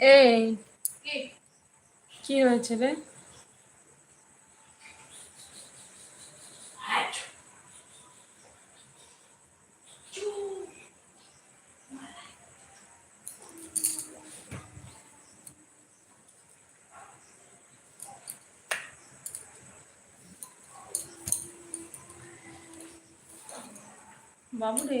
এই কি হয়েছে রে? বাবু রে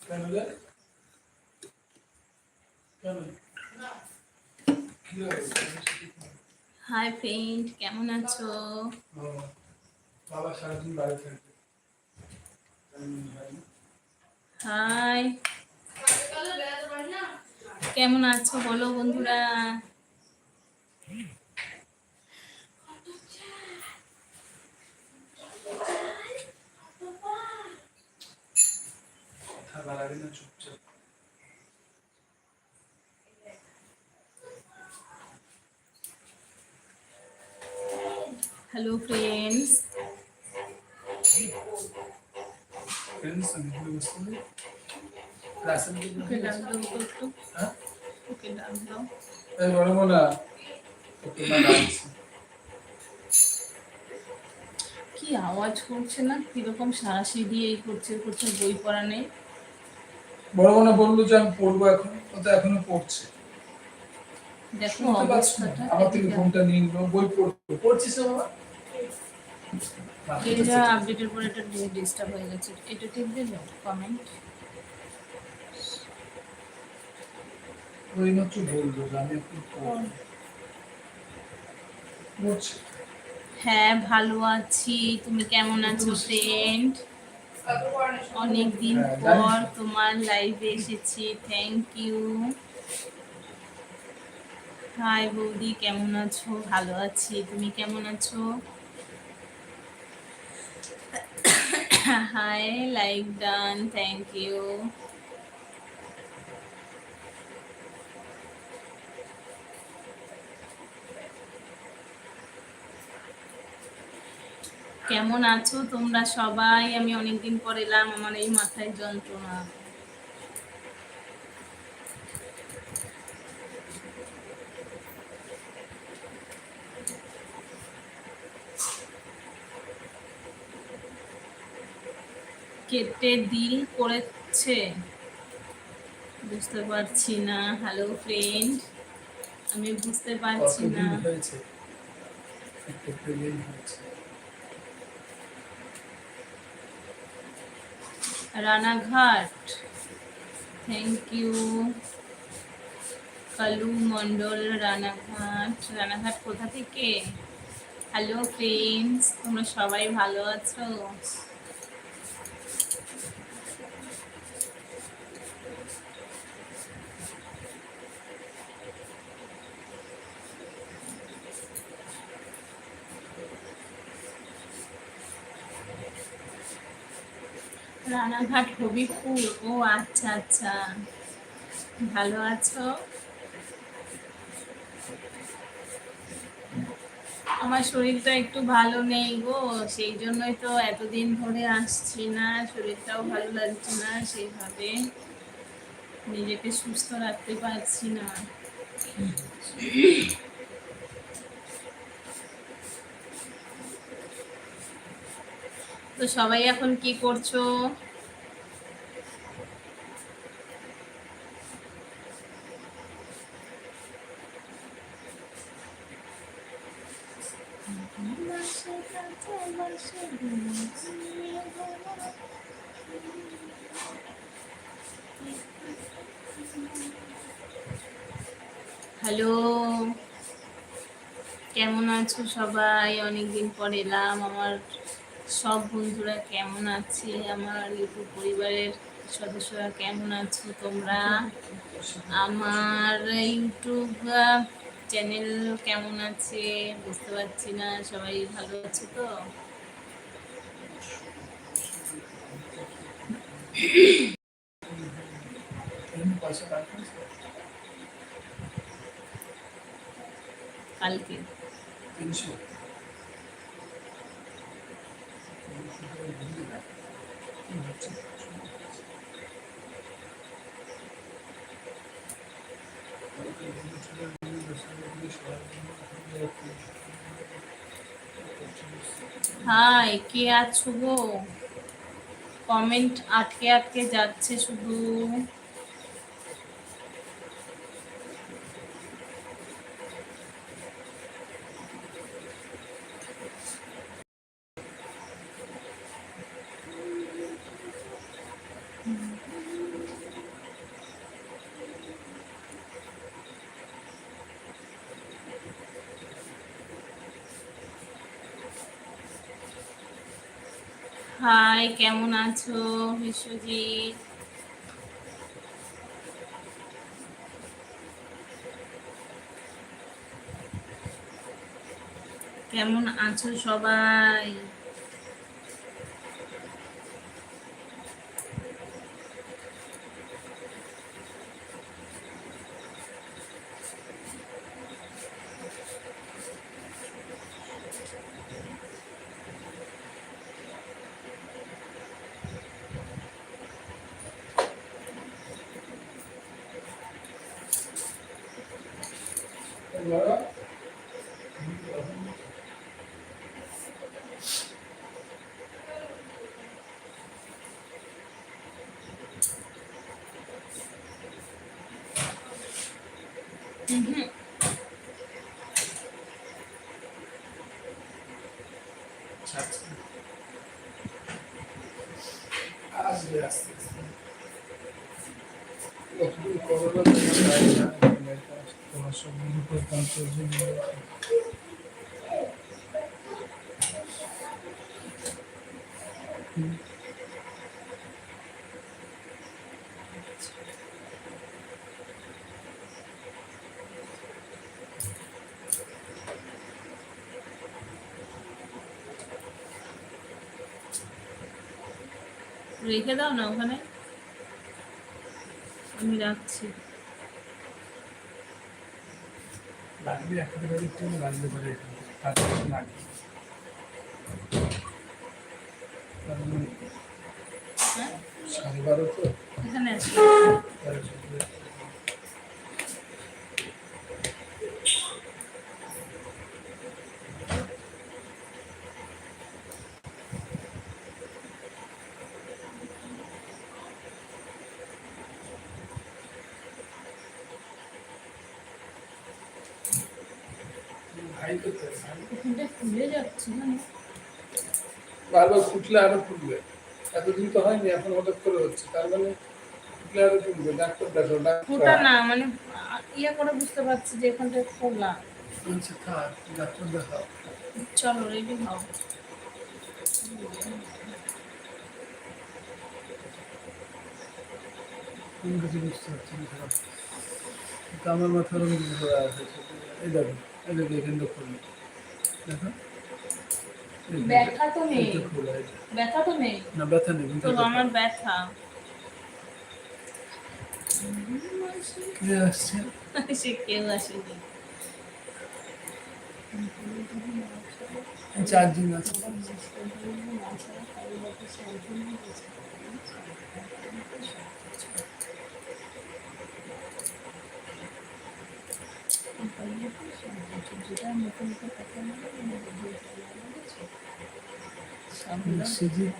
কেন রে? কেন? কি হয়েছে? হাই ফ্রেন্ড কেমন আছো? বাবা সারাদিন থাকবে। যাই। হাই কেমন আছো? বলো বন্ধুরা। কথা বাড়াবি না হ্যালো ফ্রেন্ডস ফ্রেন্ডস আমি পারি? ক্লাসের মধ্যে ওকে আছি। দাও একটু হ্যাঁ? ওকে ডাক দাও এই বড় মোনা, ওকে। কি আওয়াজ করছে না কীরকম সারাশি দিয়ে এই করছে করছে বই পড়া নেই বড় মোনা বলল যে আমি পড়ব এখন ও তো এখনও পড়ছে দেখো না? অবস্থাটা আমার থেকে। ফোনটা নিয়ে বই পড়ছিস তো বাবা এটা আপডেটের পর এটা ডিস্টার্ব হয়ে গেছে। এটা ঠিক দিল কমেন্ট ওই মাত্র বলল আমি এখন হ্যাঁ ভালো আছি। তুমি কেমন আছো ফ্রেন্ড অনেক দিন হ্যাঁ, পর তোমার লাইভে এসেছি। থ্যাংক ইউ হাই বৌদি কেমন আছো? ভালো আছি। তুমি কেমন আছো? Hi like done. Thank you. কেমন আছো তোমরা সবাই আমি অনেকদিন পর এলাম, আমার এই মাথায় যন্ত্রণা কেটে দিল করেছে। বুঝতে পারছি না। হ্যালো ফ্রেন্ড আমি বুঝতে পারছি না। Ranaghat. Thank you Kalu Mondal Ranaghat. Ranaghat কোথা থেকে? হ্যালো ফ্রেন্ডস তোমরা সবাই ভালো আছো? রানাঘাট হবিপুর। ও আচ্ছা আচ্ছা। ভালো আছো? আমার শরীরটা একটু ভালো নেই গো, সেই জন্যই তো এতদিন ধরে আসছি না। শরীরটাও ভালো লাগছে না, সেইভাবে নিজেকে সুস্থ রাখতে পারছি না। তো সবাই এখন কি করছ? হ্যালো। কেমন আছো সবাই? অনেকদিন পর এলাম আমার সব বন্ধুরা কেমন আছে? আমার ইউটিউব পরিবারের সদস্যরা কেমন আছো তোমরা? আমার ইউটিউব চ্যানেল কেমন আছে? বুঝতে পারছি না, সবাই ভালো আছে তো? কালকে। তিনশো হাই কে আছো গো? কমেন্ট আটকে আটকে যাচ্ছে শুধু হাই কেমন আছো বিশ্বজিৎ? কেমন আছো সবাই? Mm-hmm. রেখে দাও না ওখানে। আমি রাখছি। লাগবে রাখতে একটু লাগবে পারে হ্যাঁ? সাড়ে বারো তো। এখানে আছে তার জন্য ভাই হাই করতে হবে এখানটা ফুলে যাচ্ছে না বারবার ফুটলে আরও ফুটবে। এতদিন তো হয়নি এখন হঠাৎ করে হচ্ছে। তার মানে ফুটলে আরও ফুটবে ডাক্তার দেখো ফুটা না মানে ইয়ে করে বুঝতে পারছি যে এখানটা ফোলা আচ্ছা থাক ডাক্তার দেখাও। চলো রেডি হও। কোন কিছু বুঝতে পারছি না আমার মাথার কিছু আছে। এই দেখো এই দেখো এখানটা খুললো দেখো। ব্যথা তো নেই এইটা খোলা, এই যে। ব্যথা তো নেই না ব্যথা নেই কিন্তু তো এটা আমার ব্যথা কে আসছে সে কেউ আসেনি চার্জিং আছে সুজিত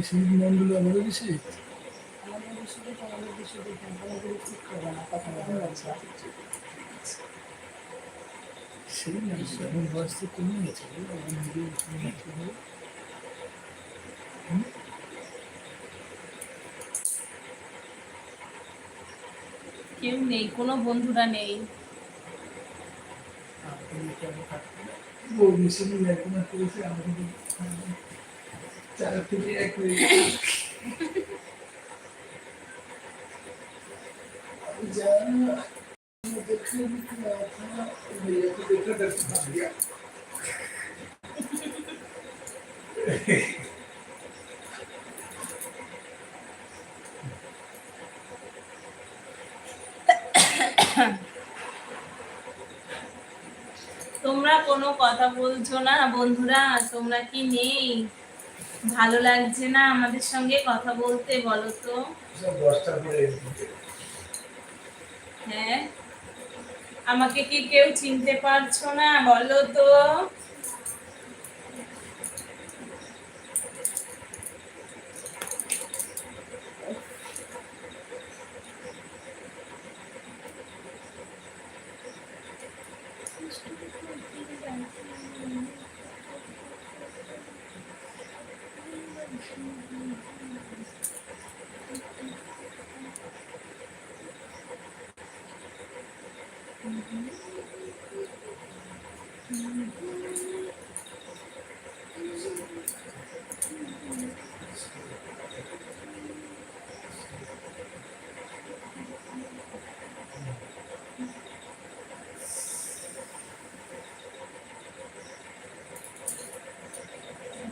সুজিত মন্ডল আমাদের বিষয়ে সেই না এখন বয়স তো কমে গেছে আমার নিজের কমে গেছে বলে। কেউ নেই কোনো বন্ধুরা নেই আপনি কেমন থাকবেন? বউ মিশিয়ে নিয়ে এখন আর করেছে আমাকে তো, উম, চার থেকে এক হয়ে গেছে। যা, দেখে দেখে মাথা, মেয়েকে দেখে দেখে ভাবিয়া। তোমরা কোনো কথা বলছো না। বন্ধুরা, তোমরা কি নেই? ভালো লাগছে না আমাদের সঙ্গে কথা বলতে, বলো তো। হ্যাঁ। আমাকে কি কেউ চিনতে পারছ না? বলো তো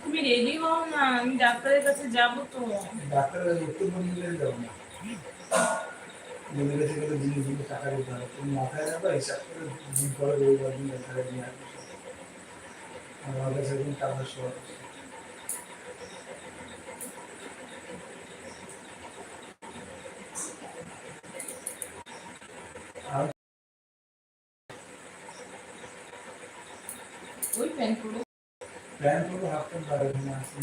তুমি রেডি হও না, আমি ডাক্তারের কাছে যাব তো। ডাক্তারের উত্তর বন্ধুদের যাব না বন্ধুদের থেকে জিনিসগুলো টাকা দিতে হবে। তুমি মাথায় রাখো, হিসাব করে দিন পরে রবিবার দিন ডাক্তারে নিয়ে আসবে। আমার কাছে এখন টাকা শোয়া আর ওই প্যান্ট পুরো প্ল্যান করব হাফ টাইম বাইরে ঘুরে আসছি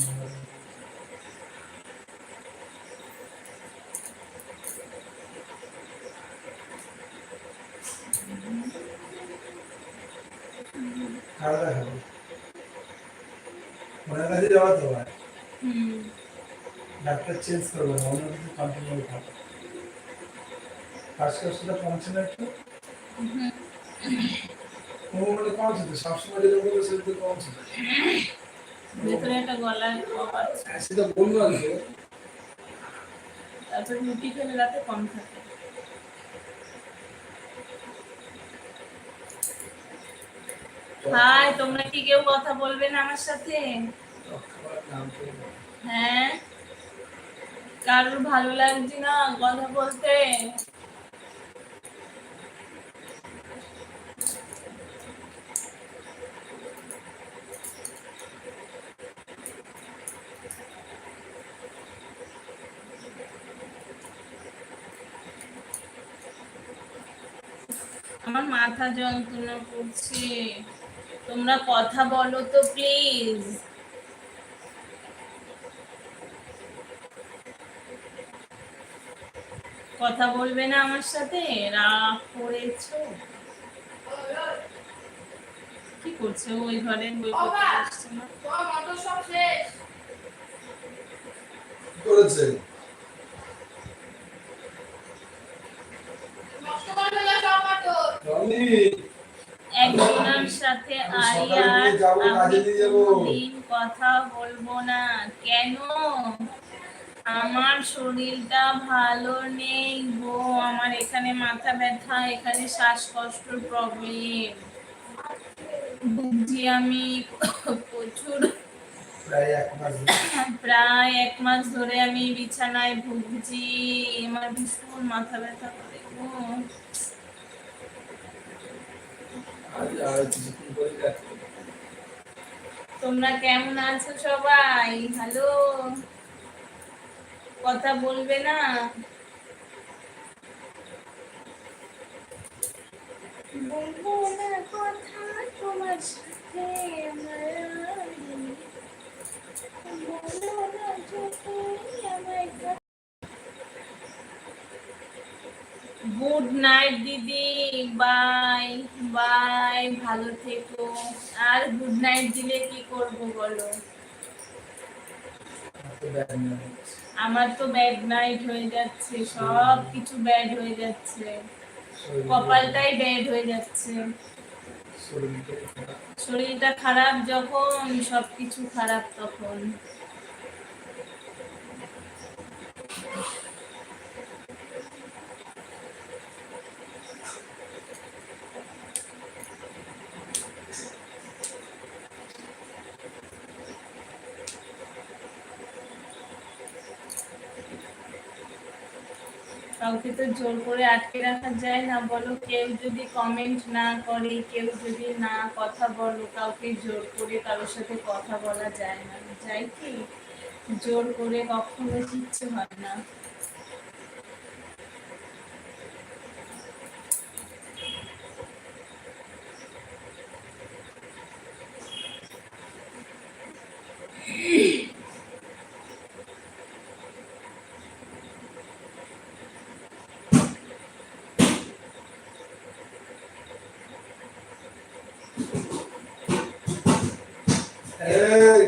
খাওয়া দাওয়া ওনার কাছে যাওয়া তো হয়। ডাক্তার চেঞ্জ করবে না অন্য কিছু কন্টিনিউ খাব শ্বাসকষ্টটা কমছে না একটু। ও মানে কমছে তো সবসময় যেটা বলব সেটা তো কমছে। না ভেতরে একটা গলায় হ্যাঁ, সেটা বলব আগে। তারপর রুটি খেলে রাতে কম থাকে। হাই, তোমরা কি কেউ কথা বলবে না আমার সাথে? হ্যাঁ? কারোর ভালো লাগছে না কথা বলতে? আমার মাথা যন্ত্রণা করছে। তোমরা কথা বলো তো প্লিজ কথা বলবে না আমার সাথে? রাগ করেছ? কি করছে? ওই ঘরে বই পড়তে বসছে না? করেছে? আমি। কোনোদিন কথা বলব না। কেন? আমার শরীরটা ভালো নেই গো। আমার এখানে মাথা ব্যথা এখানে শ্বাসকষ্টর প্রবলেম বুঝছি আমি প্রচুর প্রায় এক মাস ধরে। প্রায় এক মাস ধরে আমি বিছানায় ভুগছি। আমার ভীষণ মাথা ব্যথা করে গো আজ আর কিছুক্ষণ পরে যাচ্ছি। তোমরা কেমন আছো সবাই? হ্যালো কথা বলবে না? বলব না কথা তোমার সাথে আমার। না যতই আমায় কথা- গুড নাইট দিদি। বাই বাই ভালো থেকো। আর গুড নাইট দিলে কি করব বলো? আমার তো ব্যাড নাইট হয়ে যাচ্ছে, সব কিছু ব্যাড হয়ে যাচ্ছে। কপালটাই ব্যাড হয়ে যাচ্ছে। শরীরটা খারাপ। যখন, সব কিছু খারাপ তখন। কাউকে তো জোর করে আটকে রাখা যায় না। বলো, কেউ যদি কমেন্ট না করে, কেউ যদি না কথা বলো, কাউকে জোর করে কারোর সাথে কথা বলা যায় না। যাই কি, জোর করে কখনো কিচ্ছু হয় না এই,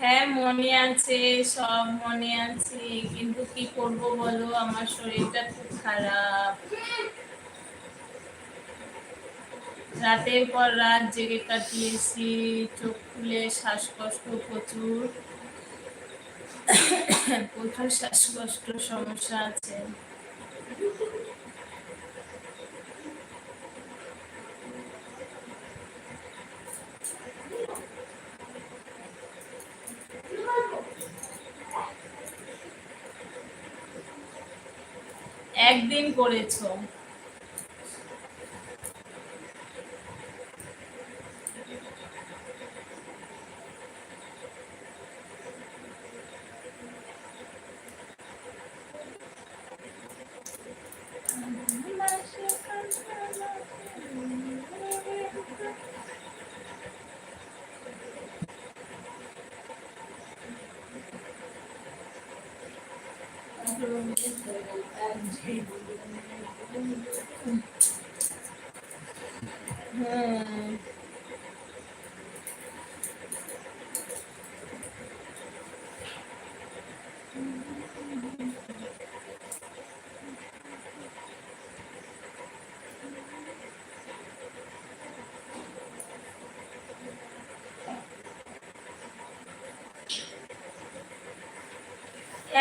হ্যাঁ মনে আছে সব মনে আছে, কিন্তু কি করব বলো? আমার শরীরটা খুব খারাপ। রাতের পর রাত জেগে কাটিয়েছি, চোখ খুলে শ্বাসকষ্ট প্রচুর। প্রচুর শ্বাসকষ্ট সমস্যা আছে। একদিন করেছ।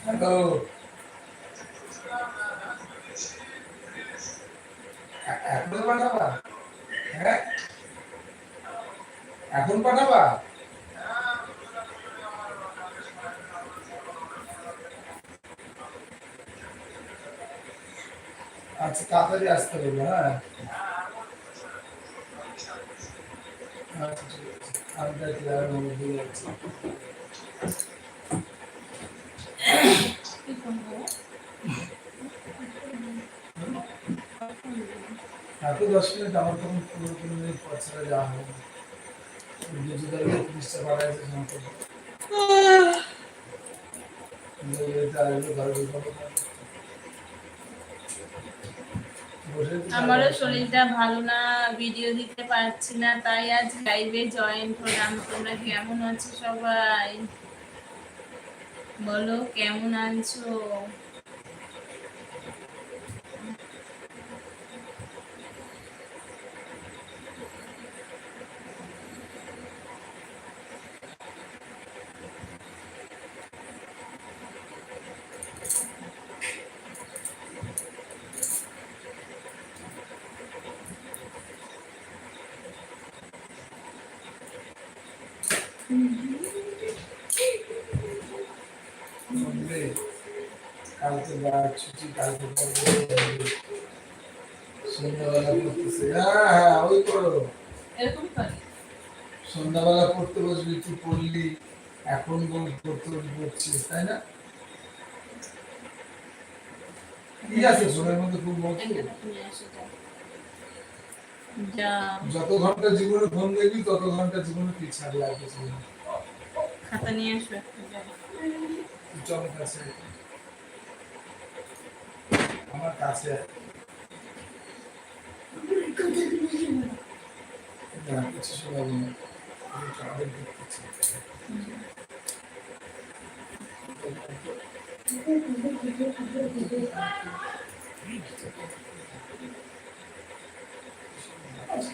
হ্যালো এখন পাঠাবা? হ্যাঁ? এখন পাঠাবা? আচ্ছা তাড়াতাড়ি আসতে বলব হ্যাঁ? আচ্ছা আমি দেখি আর নম্বর দিয়ে যাচ্ছি কি করব হাতে দশ মিনিট আমার তখন পনেরো কুড়ি মিনিট পর ছাড়া যাওয়া আছে সমস্ত আমারও শরীরটা ভালো না ভিডিও দিতে পারছি না তাই আজ লাইভে জয়েন হলাম তোমরা কেমন আছো সবাই? বলো কেমন আছো? কালকে বার সন্ধ্যাবেলা পড়তে বসবি তুই পড়লি, এখন পড়তে পড়ছিস তাই না? কি আছে? শোনার মধ্যে খুব মত একটা নিয়ে আসো যাও। যা যত ঘণ্টা জীবনে ফোন দেখবি তত ঘণ্টা জীবনে পিছাড় লাগবে জীবনে। খাতা নিয়ে আসো একটা চল কাছে। আমার কাছে। কিছু। আমি কাদের দেখতেছি। হুম। আর কিছু বললে বললে তো আবার হবে না। অবশ্যই। কিছু বললে আমার লাগবে না।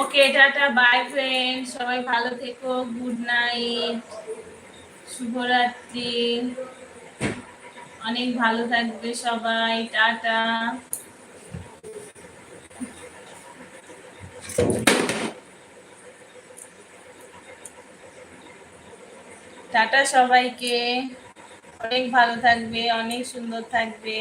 ওকে টাটা বাই ফ্রেন্ড সবাই ভালো থেকো গুড নাইট শুভরাত্রি। অনেক ভালো থাকবে সবাই, টাটা। টাটা সবাইকে। অনেক ভালো থাকবে, অনেক সুন্দর থাকবে।